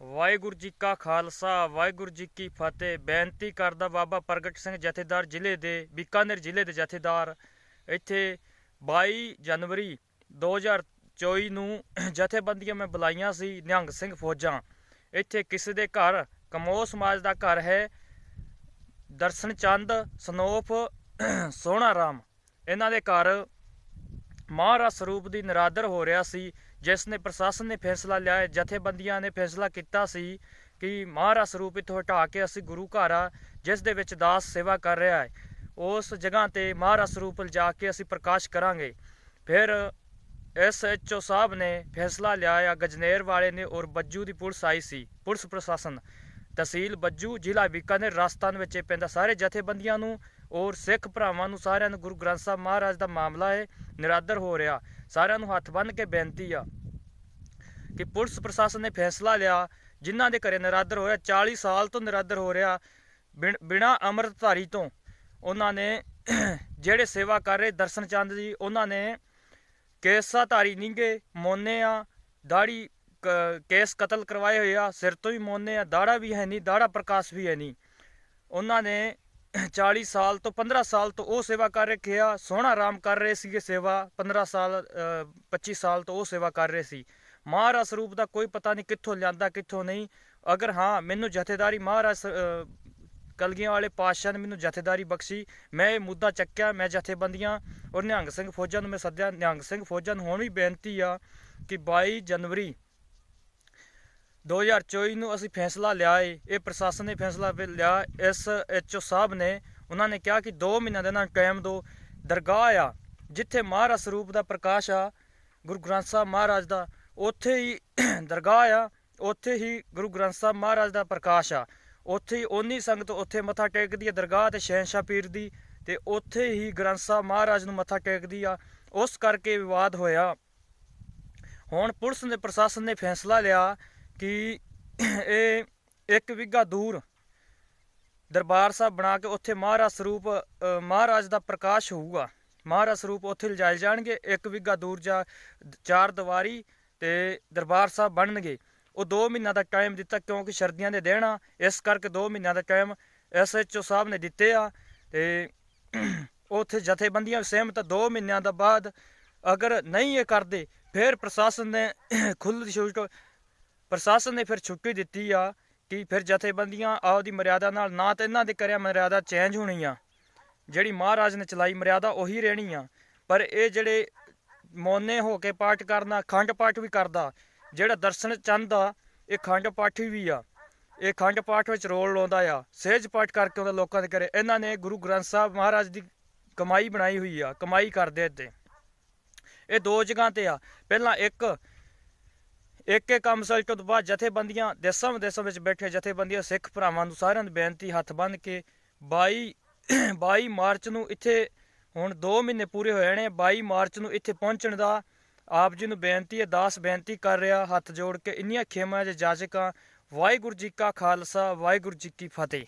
ਵਾਹਿਗੁਰੂ ਜੀ ਕਾ ਖਾਲਸਾ, ਵਾਹਿਗੁਰੂ ਜੀ ਕੀ ਫਤਿਹ। ਬੇਨਤੀ ਕਰਦਾ ਬਾਬਾ ਪ੍ਰਗਟ ਸਿੰਘ ਜਥੇਦਾਰ ਜ਼ਿਲ੍ਹੇ ਦੇ, ਬੀਕਾਨੇਰ ਜ਼ਿਲ੍ਹੇ ਦੇ ਜਥੇਦਾਰ। ਇੱਥੇ 22 ਜਨਵਰੀ 2024 ਨੂੰ ਜਥੇਬੰਦੀਆਂ ਮੈਂ ਬੁਲਾਈਆਂ ਸੀ, ਨਿਹੰਗ ਸਿੰਘ ਫੌਜਾਂ। ਇੱਥੇ ਕਿਸੇ ਦੇ ਘਰ ਕਮੋ ਸਮਾਜ ਦਾ ਘਰ ਹੈ, ਦਰਸ਼ਨ ਚੰਦ, ਸਨੋਫ, ਸੋਹਣਾ ਰਾਮ। ਇਹਨਾਂ ਦੇ ਘਰ ਮਹਾਰਾਜ ਸਰੂਪ ਦੀ ਨਰਾਦਰ ਹੋ ਰਿਹਾ ਸੀ, ਜਿਸ ਨੇ ਪ੍ਰਸ਼ਾਸਨ ਨੇ ਫੈਸਲਾ ਲਿਆ, ਜਥੇਬੰਦੀਆਂ ਨੇ ਫੈਸਲਾ ਕੀਤਾ ਸੀ ਕਿ ਮਹਾਰਾਜ ਸਰੂਪ ਇੱਥੋਂ ਹਟਾ ਕੇ ਅਸੀਂ ਗੁਰੂ ਘਰ ਆ, ਜਿਸ ਦੇ ਵਿੱਚ ਦਾਸ ਸੇਵਾ ਕਰ ਰਿਹਾ ਹੈ। ਉਸ ਜਗ੍ਹਾ ਤੇ ਮਹਾਰਾਜ ਸਰੂਪ ਲਿਜਾ ਕੇ ਅਸੀਂ ਪ੍ਰਕਾਸ਼ ਕਰਾਂਗੇ। ਫਿਰ ਐਸਐਚਓ ਸਾਹਿਬ ਨੇ ਫੈਸਲਾ ਲਿਆ, ਆ ਗਜਨੇਰ ਵਾਲੇ ਨੇ ਔਰ ਬੱਜੂ ਦੀ ਪੁਲਿਸ ਆਈ ਸੀ, ਪੁਲਿਸ ਪ੍ਰਸ਼ਾਸਨ। ਤਹਿਸੀਲ ਬੱਜੂ ਜ਼ਿਲ੍ਹਾ ਬੀਕਾਨੇਰ, ਰਾਜਸਥਾਨ ਵਿੱਚ ਇਹ ਪੈਂਦਾ ਸਾਰੇ ਜਥੇਬੰਦੀਆਂ ਨੂੰ ਔਰ ਸਿੱਖ ਭਰਾਵਾਂ ਨੂੰ ਸਾਰਿਆਂ ਨੂੰ ਗੁਰੂ ਗ੍ਰੰਥ ਸਾਹਿਬ ਮਹਾਰਾਜ ਦਾ ਮਾਮਲਾ ਹੈ ਨਿਰਾਦਰ ਹੋ ਰਿਹਾ। ਸਾਰਿਆਂ ਨੂੰ ਹੱਥ ਬੰਨ੍ਹ ਕੇ ਬੇਨਤੀ ਆ ਕਿ ਪੁਲਿਸ ਪ੍ਰਸ਼ਾਸਨ ਨੇ ਫੈਸਲਾ ਲਿਆ, ਜਿਨ੍ਹਾਂ ਦੇ ਘਰੇ ਨਿਰਾਦਰ ਹੋਇਆ 40 ਸਾਲ ਤੋਂ ਨਿਰਾਦਰ ਹੋ ਰਿਹਾ, ਬਿਨ- ਬਿਨਾਂ ਅੰਮ੍ਰਿਤਧਾਰੀ ਤੋਂ। ਉਹਨਾਂ ਨੇ ਜਿਹੜੇ ਸੇਵਾ ਕਰ ਰਹੇ, ਦਰਸ਼ਨ ਚੰਦ ਜੀ, ਉਹਨਾਂ ਨੇ ਕੇਸਾ ਧਾਰੀ ਨਿੰਗੇ ਮੋਨੇ ਆ, ਦਾੜੀ ਕ- ਕੇਸ ਕਤਲ ਕਰਵਾਏ ਹੋਏ ਆ, ਸਿਰ ਤੋਂ ਵੀ ਮੋਨੇ ਆ, ਦਾੜਾ ਵੀ ਹੈ ਨਹੀਂ, ਦਾੜਾ ਪ੍ਰਕਾਸ਼ ਵੀ ਹੈ ਨਹੀਂ। ਉਹਨਾਂ ਨੇ 40 ਸਾਲ ਤੋਂ 15 ਸਾਲ ਤੋਂ ਉਹ ਸੇਵਾ ਕਰ ਰੱਖੇ ਆ ਸੋਹਣਾ ਆਰਾਮ ਕਰ ਰਹੇ ਸੀਗੇ ਸੇਵਾ 15 ਸਾਲ ਅ, 25 ਸਾਲ ਤੋਂ ਉਹ ਸੇਵਾ ਕਰ ਰਹੇ ਸੀ। ਮਹਾਰਾਜ ਸਰੂਪ ਦਾ ਕੋਈ ਪਤਾ ਨਹੀਂ ਕਿੱਥੋਂ ਲਿਆਂਦਾ ਕਿੱਥੋਂ ਨਹੀਂ। ਅਗਰ ਹਾਂ ਮੈਨੂੰ ਜਥੇਦਾਰੀ ਮਹਾਰਾਜ ਕਲਗੀਆਂ ਵਾਲੇ ਪਾਤਸ਼ਾਹ ਨੇ ਮੈਨੂੰ ਜਥੇਦਾਰੀ ਬਖਸ਼ੀ ਮੈਂ ਇਹ ਮੁੱਦਾ ਚੱਕਿਆ ਮੈਂ ਜਥੇਬੰਦੀਆਂ ਔਰ ਨਿਹੰਗ ਸਿੰਘ ਫੌਜਾਂ ਨੂੰ ਮੈਂ ਸੱਦਿਆ। ਨਿਹੰਗ ਸਿੰਘ ਫੌਜਾਂ ਨੂੰ ਹੁਣ ਵੀ ਬੇਨਤੀ ਆ ਕਿ 22 ਜਨਵਰੀ 2024 ਨੂੰ ਅਸੀਂ ਫੈਸਲਾ ਲਿਆ ਏ। ਇਹ ਪ੍ਰਸ਼ਾਸਨ ਨੇ ਫੈਸਲਾ ਵੀ ਲਿਆ। ਐਸ ਐਚਓ ਸਾਹਿਬ ਨੇ ਉਹਨਾਂ ਨੇ ਕਿਹਾ ਕਿ 2 ਮਹੀਨਿਆਂ ਦੇ ਨਾਲ ਟਾਈਮ ਦੋ ਦਰਗਾਹ ਆ, ਜਿੱਥੇ ਮਹਾਰਾਜ ਸਰੂਪ ਦਾ ਪ੍ਰਕਾਸ਼ ਆ, ਗੁਰੂ ਗ੍ਰੰਥ ਸਾਹਿਬ ਮਹਾਰਾਜ ਦਾ, ਉੱਥੇ ਹੀ ਦਰਗਾਹ ਆ, ਉੱਥੇ ਹੀ ਗੁਰੂ ਗ੍ਰੰਥ ਸਾਹਿਬ ਮਹਾਰਾਜ ਦਾ ਪ੍ਰਕਾਸ਼ ਆ। ਉੱਥੇ ਹੀ ਉਨੀ ਸੰਗਤ ਉੱਥੇ ਮੱਥਾ ਟੇਕਦੀ ਹੈ ਦਰਗਾਹ ਤੇ ਸ਼ਹਿਨਸ਼ਾਹ ਪੀਰ ਦੀ ਤੇ ਉੱਥੇ ਹੀ ਗ੍ਰੰਥ ਸਾਹਿਬ ਮਹਾਰਾਜ ਨੂੰ ਮੱਥਾ ਟੇਕਦੀ ਆ। ਉਸ ਕਰਕੇ ਵਿਵਾਦ ਹੋਇਆ। ਹੁਣ ਪੁਲਿਸ ਨੇ ਪ੍ਰਸ਼ਾਸਨ ਨੇ ਫੈਸਲਾ ਲਿਆ ਕਿ ਇਹ ਇੱਕ ਵਿਗਾ ਦੂਰ ਦਰਬਾਰ ਸਾਹਿਬ ਬਣਾ ਕੇ ਉੱਥੇ ਮਹਾਰਾਜ ਸਰੂਪ ਮਹਾਰਾਜ ਦਾ ਪ੍ਰਕਾਸ਼ ਹੋਊਗਾ। ਮਹਾਰਾਜ ਸਰੂਪ ਉੱਥੇ ਲਿਜਾਏ ਜਾਣਗੇ, ਇੱਕ ਵਿਗਾ ਦੂਰ ਜਾ ਚਾਰ ਦੀਵਾਰੀ ਤੇ ਦਰਬਾਰ ਸਾਹਿਬ ਬਣਨਗੇ। ਉਹ 2 ਮਹੀਨਿਆਂ ਦਾ ਟਾਈਮ ਦਿੱਤਾ ਕਿਉਂਕਿ ਸਰਦੀਆਂ ਦੇ ਦਿਨ ਆ, ਇਸ ਕਰਕੇ 2 ਮਹੀਨਿਆਂ ਦਾ ਟਾਈਮ ਐਸਐਚਓ ਸਾਹਿਬ ਨੇ ਦਿੱਤੇ ਆ ਤੇ ਉੱਥੇ ਜਥੇਬੰਦੀਆਂ ਸਹਿਮਤ 2 ਮਹੀਨਿਆਂ ਦਾ ਬਾਅਦ ਅਗਰ ਨਹੀਂ ਇਹ ਕਰਦੇ, ਫਿਰ ਪ੍ਰਸ਼ਾਸਨ ਨੇ ਖੁੱਲ੍ਹ ਛੂਟ ਪ੍ਰਸ਼ਾਸਨ ਨੇ ਫਿਰ ਛੁੱਟੀ ਦਿੱਤੀ ਆ ਕਿ ਫਿਰ ਜਥੇਬੰਦੀਆਂ ਆਪਦੀ ਮਰਿਆਦਾ ਨਾਲ ਨਾ ਤਾਂ ਇਹਨਾਂ ਦੇ ਕਰਿਆ ਮਰਿਆਦਾ ਚੇਂਜ ਹੋਣੀ ਆ। ਜਿਹੜੀ ਮਹਾਰਾਜ ਨੇ ਚਲਾਈ ਮਰਿਆਦਾ ਉਹੀ ਰਹਿਣੀ ਆ। ਪਰ ਇਹ ਜਿਹੜੇ ਮੋਨੇ ਹੋ ਕੇ ਪਾਠ ਕਰਨਾ ਖੰਡ ਪਾਠ ਵੀ ਕਰਦਾ, ਜਿਹੜਾ ਦਰਸ਼ਨ ਚੰਦ ਆ, ਇਹ ਖੰਡ ਪਾਠੀ ਵੀ ਆ। ਇਹ ਖੰਡ ਪਾਠ ਵਿੱਚ ਰੋਲ ਲਾਉਂਦਾ ਆ, ਸਹਿਜ ਪਾਠ ਕਰਕੇ ਉਹਦਾ ਲੋਕਾਂ ਦੇ ਕਰੇ ਇਹਨਾਂ ਨੇ ਗੁਰੂ ਗ੍ਰੰਥ ਸਾਹਿਬ ਮਹਾਰਾਜ ਦੀ ਕਮਾਈ ਬਣਾਈ ਹੋਈ ਆ, ਕਮਾਈ ਕਰਦੇ ਇੱਥੇ। ਇਹ ਦੋ ਜਗ੍ਹਾ ਤੇ ਆ। ਪਹਿਲਾਂ ਇੱਕ ਇੱਕ ਇੱਕ ਕੰਮ ਸਲਟ ਤੋਂ ਬਾਅਦ ਜਥੇਬੰਦੀਆਂ ਦੇਸਾਂ ਵਿਦੇਸਾਂ ਵਿੱਚ ਬੈਠੇ ਜਥੇਬੰਦੀਆਂ ਸਿੱਖ ਭਰਾਵਾਂ ਨੂੰ ਸਾਰਿਆਂ ਨੂੰ ਬੇਨਤੀ ਹੱਥ ਬੰਨ੍ਹ ਕੇ 22 22 ਮਾਰਚ ਨੂੰ ਇੱਥੇ ਹੁਣ 2 ਮਹੀਨੇ ਪੂਰੇ ਹੋਏ ਨੇ 22 ਮਾਰਚ ਨੂੰ ਇੱਥੇ ਪਹੁੰਚਣ ਦਾ ਆਪ ਜੀ ਨੂੰ ਬੇਨਤੀ ਹੈ, ਦਾਸ ਬੇਨਤੀ ਕਰ ਰਿਹਾ, ਹੱਥ ਜੋੜ ਕੇ ਇੰਨੀਆਂ ਖੇਮਾਂ ਜੇ ਜਾਜਕਾਂ, ਵਾਹਿਗੁਰੂ ਜੀ ਕਾ ਖਾਲਸਾ, ਵਾਹਿਗੁਰੂ ਜੀ ਕੀ ਫਤਿਹ।